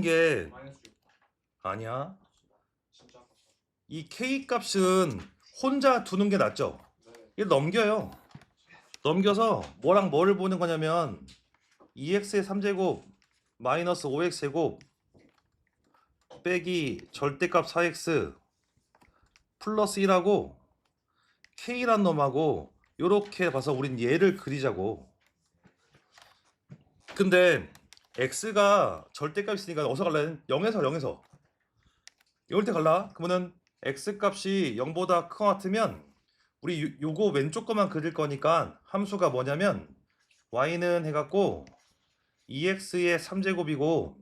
게 마이너스 6 아니야. 이 K 값은 혼자 두는 게 낫죠. 네 이거 넘겨요. 넘겨서 뭐랑 뭐를 보는 거냐면 2x의 3제곱 마이너스 5x 제곱 빼기 절대값 4x 플러스 1하고 k란 놈하고 요렇게 봐서 우린 얘를 그리자고. 근데 x가 절대값 있으니까 어디서 갈라? 0에서 0에서 이럴 때 갈라? 그러면은 x 값이 0보다 큰것 같으면 우리 요, 요거 왼쪽 거만 그릴 거니까 함수가 뭐냐면 y는 해갖고 2x의 3제곱이고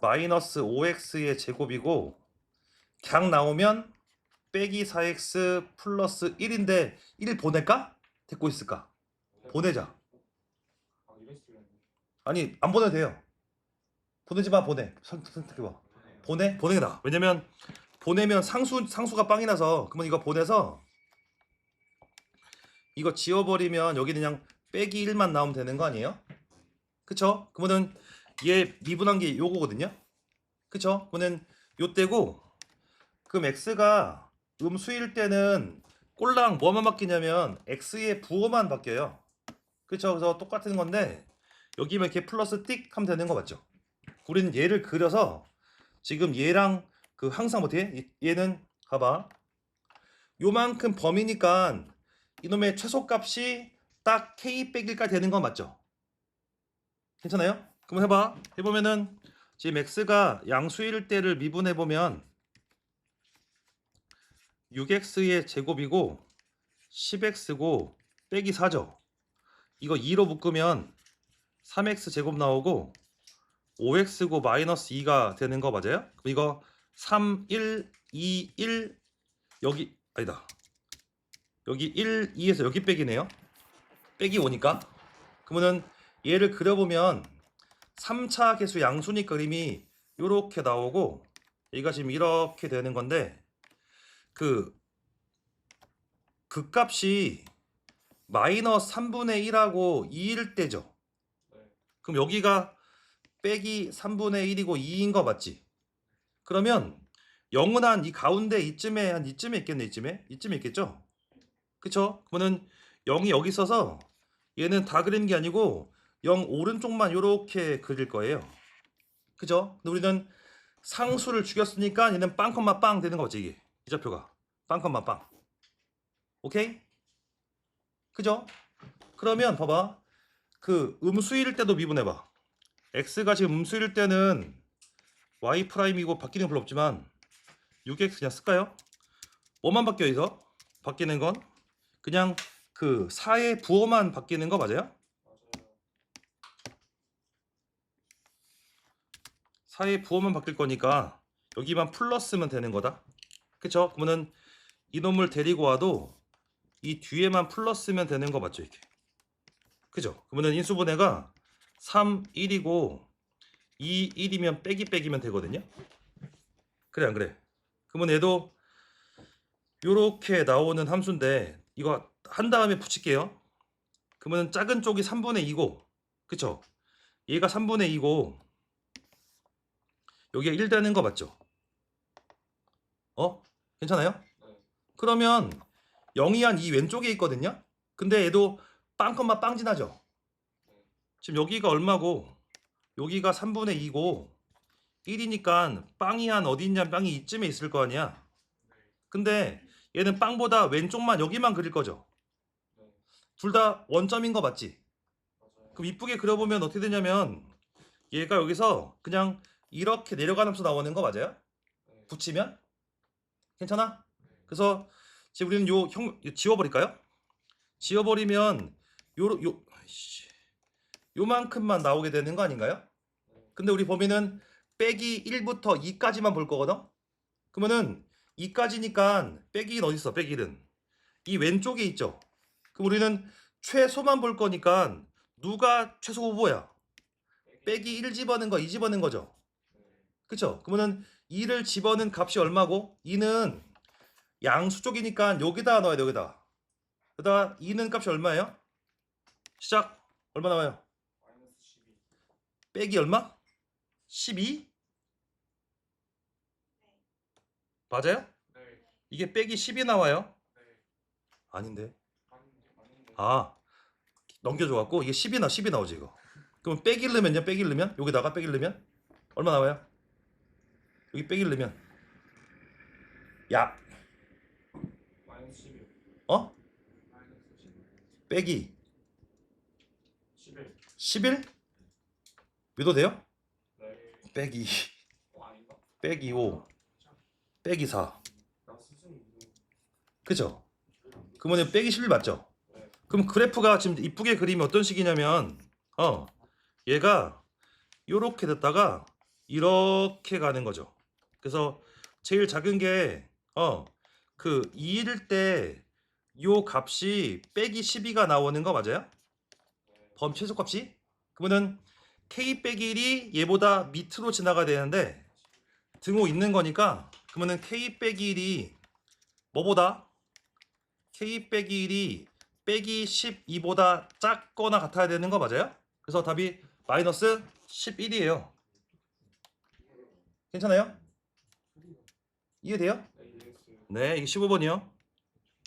마이너스 5x의 제곱이고 강 나오면 빼기 4x 플러스 1인데 1 보낼까? 데리고 있을까? 보내자. 아 아니 안 보내도 돼요. 보내지 마 보내. 선- 선택해봐. 보내? 보내라. 왜냐면 보내면 상수 상수가 빵이 나서 그러면 이거 보내서 이거 지워버리면 여기 그냥 빼기 1만 나오면 되는 거 아니에요? 그쵸? 그러면은 얘 미분한 게 요거거든요. 그쵸? 그러면은 요 때고 그럼 x가 음수일 때는 꼴랑 뭐만 바뀌냐면 x의 부호만 바뀌어요. 그쵸? 그래서 똑같은 건데 여기면 이렇게 플러스 띡 하면 되는 거 맞죠? 우리는 얘를 그려서 지금 얘랑 그 항상 어떻게 해? 얘는 봐봐 요만큼 범위니까 이놈의 최소값이 딱 k 빼기까지 되는 건 맞죠? 괜찮아요? 그럼 해봐 해보면은 지금 x가 양수일 때를 미분해 보면 6x의 제곱이고 10x고 빼기 4죠 이거 2로 묶으면 3x 제곱 나오고 5x고 마이너스 2가 되는 거 맞아요? 그럼 이거 3, 1, 2, 1 여기 아니다. 여기 1, 2에서 여기 빼기네요. 빼기 5니까. 그러면은 얘를 그려보면 3차 계수 양수니까 그림이 이렇게 나오고 얘가 지금 이렇게 되는 건데 그 극값이 마이너스 3분의 1하고 2일 때죠. 네 그럼 여기가 빼기 3분의 1이고 2인 거 맞지? 그러면 0은 한 이 가운데 이쯤에 한 이쯤에 있겠네 이쯤에 이쯤에 있겠죠? 그쵸? 그러면은 0이 여기 있어서 얘는 다 그리는 게 아니고 0 오른쪽만 이렇게 그릴 거예요 그죠? 근데 우리는 상수를 죽였으니까 얘는 빵컴마 빵 되는 거지 이게 이 좌표가 빵컴마 빵 오케이? 그죠? 그러면 봐봐 그 음수일 때도 미분해봐 x가 지금 음수일 때는 y 프라임이고 바뀌는 건 별로 없지만 6x 그냥 쓸까요? 뭐만 바뀌어 여기서? 바뀌는 건 그냥 그 4의 부호만 바뀌는 거 맞아요? 맞아요 4의 부호만 바뀔 거니까 여기만 플러스면 되는 거다. 그쵸? 그러면은 이놈을 데리고 와도 이 뒤에만 플러스면 되는 거 맞죠? 이렇게. 그죠? 그러면은 인수분해가 3, 1이고 2, 1이면 빼기 빼기면 되거든요. 그래 안 그래? 그러면 얘도 요렇게 나오는 함수인데 이거 한 다음에 붙일게요. 그러면 작은 쪽이 3분의 2고 그쵸? 얘가 3분의 2고 여기가 1 되는 거 맞죠? 어? 괜찮아요? 네 그러면 0이 한 이 왼쪽에 있거든요? 근데 얘도 빵컴마 빵진하죠? 지금 여기가 얼마고 여기가 3분의 2고 1이니까 빵이 한 어디 있냐 빵이 이쯤에 있을 거 아니야 네 근데 얘는 빵보다 왼쪽만 여기만 그릴 거죠 네둘다 원점인 거 맞지? 그럼 이쁘게 그려보면 어떻게 되냐면 얘가 여기서 그냥 이렇게 내려가는 함수 나오는 거 맞아요? 네 붙이면? 괜찮아? 네. 그래서 지금 우리는 요 형 지워버릴까요? 지워버리면 요로 요 아이씨. 요만큼만 나오게 되는 거 아닌가요? 네. 근데 우리 범위는 빼기 1부터 2까지만 볼 거거든? 그러면은 2까지니까 빼기 1 어디 있어? 빼기 1은 이 왼쪽에 있죠. 그럼 우리는 최소만 볼 거니까 누가 최소 후보야? 빼기 1 집어넣은 거 2 집어넣은 거죠. 네 그쵸? 그러면은 2를 집어넣은 값이 얼마고? 2는 양수 쪽이니까 여기다 넣어야 돼 여기다 그다가 2는 값이 얼마예요? 시작 얼마 나와요? 빼기 얼마? 12? 맞아요? 이게 빼기 10이 나와요? 아닌데 아 넘겨줘갖고 이게 10이 나 10이 나오지 이거 그럼 빼기 르면요 빼기 르면 여기다가 빼기 르면 얼마 나와요? 여기 빼기 르면 약 어? 빼기 11. 11? 믿어도 돼요? 네. 빼기 어? 빼기 5 빼기 4나 수준이 이거. 그죠? 그러면 빼기 11 맞죠? 네. 그럼 그래프가 지금 이쁘게 그리면 어떤 식이냐면 어 얘가 요렇게 됐다가 이렇게 가는 거죠. 그래서 제일 작은 게 어 그 2일 때 요 값이 빼기 12가 나오는 거 맞아요? 네. 범 최소값이? 그러면은 k 빼기 1이 얘보다 밑으로 지나가야 되는데 등호 있는 거니까 그러면은 k 빼기 1이 뭐보다 k 빼기 1이 빼기 12보다 작거나 같아야 되는 거 맞아요? 그래서 답이 마이너스 11이에요. 괜찮아요? 이해돼요? 네, 이게 15번이요.